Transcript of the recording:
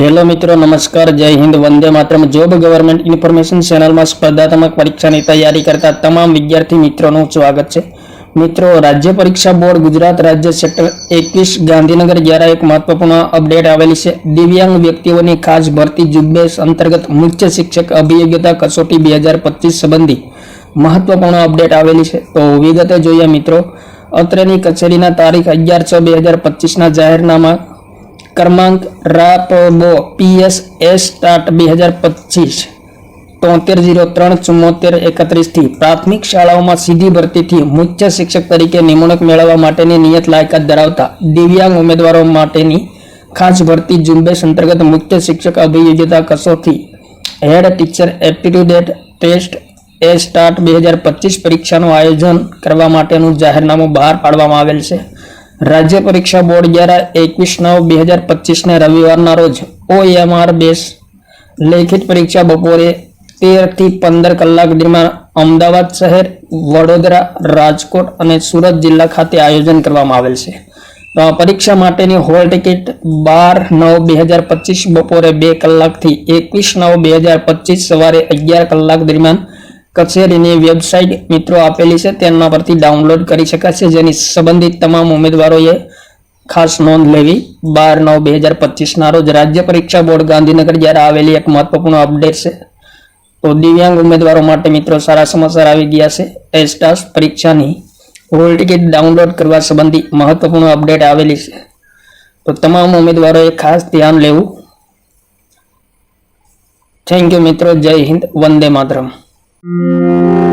Hello મિત્રો, નમસ્કાર, જય હિન્દ, વંદે માત્રમ. જોબ ગવર્મેન્ટ ઇન્ફોર્મેશન ચેનલમાં સ્પર્ધાત્મક પરીક્ષાની તૈયારી કરતા તમામ વિદ્યાર્થી મિત્રોનું સ્વાગત છે. મિત્રો, રાજ્ય પરીક્ષા બોર્ડ ગુજરાત રાજ્ય સેક્ટર એકવીસ ગાંધીનગર દ્વારા એક મહત્વપૂર્ણ અપડેટ આવેલી છે. દિવ્યાંગ વ્યક્તિઓની ખાસ ભરતી ઝુંબેશ અંતર્ગત મુખ્ય શિક્ષક અભિયોગ્યતા કસોટી બે હજાર પચીસ સંબંધી મહત્વપૂર્ણ અપડેટ આવેલી છે. તો વિગતે જોઈએ મિત્રો, અત્રેની કચેરીના તારીખ અગિયાર છ બે હજાર પચીસના જાહેરનામા ક્રમાંક રાપબો પીએસ એસ સ્ટાર્ટ બે હજાર પચીસ તોતેર જીરો ત્રણ ચુમ્મોતેર એકત્રીસથી પ્રાથમિક શાળાઓમાં સીધી ભરતીથી મુખ્ય શિક્ષક તરીકે નિમણૂક મેળવવા માટેની નિયત લાયકાત ધરાવતા દિવ્યાંગ ઉમેદવારો માટેની ખાસ ભરતી ઝુંબેશ અંતર્ગત મુખ્ય શિક્ષક અભિયોગ્યતા કસોથી હેડ ટીચર એપ્ટિટ્યુડ ટેસ્ટ એ સ્ટાર્ટ બે હજાર પચીસ પરીક્ષાનું આયોજન કરવા માટેનું જાહેરનામું બહાર પાડવામાં આવેલ છે. રાજ્ય પરીક્ષા બોર્ડ દ્વારા એકવીસ નવ બે હજાર પચીસના રવિવારના રોજ ઓએમઆર બેસ લેખિત પરીક્ષા બપોરે તેરથી પંદર કલાક દરમિયાન અમદાવાદ શહેર, વડોદરા, રાજકોટ અને સુરત જિલ્લા ખાતે આયોજન કરવામાં આવેલ છે. પરીક્ષા માટેની હોલ ટિકિટ બાર નવ બે હજાર પચીસ બપોરે બે કલાકથી એકવીસ નવ બે હજાર પચીસ સવારે અગિયાર કલાક દરમિયાન કચેરીની વેબસાઇટ મિત્રો આપેલી છે, તેના પરથી ડાઉનલોડ કરી શકાશે. જેની સંબંધિત તમામ ઉમેદવારોએ ખાસ નોંધ લેવી. બાર નવ બે હજાર પચીસના રોજ રાજ્ય પરીક્ષા બોર્ડ ગાંધીનગર જ્યારે આવેલી એક મહત્વપૂર્ણ અપડેટ છે, તો દિવ્યાંગ ઉમેદવારો માટે મિત્રો સારા સમાચાર આવી ગયા છે. એસ્ટાસ પરીક્ષાની હોલ ટિકિટ ડાઉનલોડ કરવા સંબંધી મહત્વપૂર્ણ અપડેટ આવેલી છે. તો તમામ ઉમેદવારોએ ખાસ ધ્યાન લેવું. થેન્ક યુ મિત્રો. જય હિન્દ. વંદે માતરમ. Música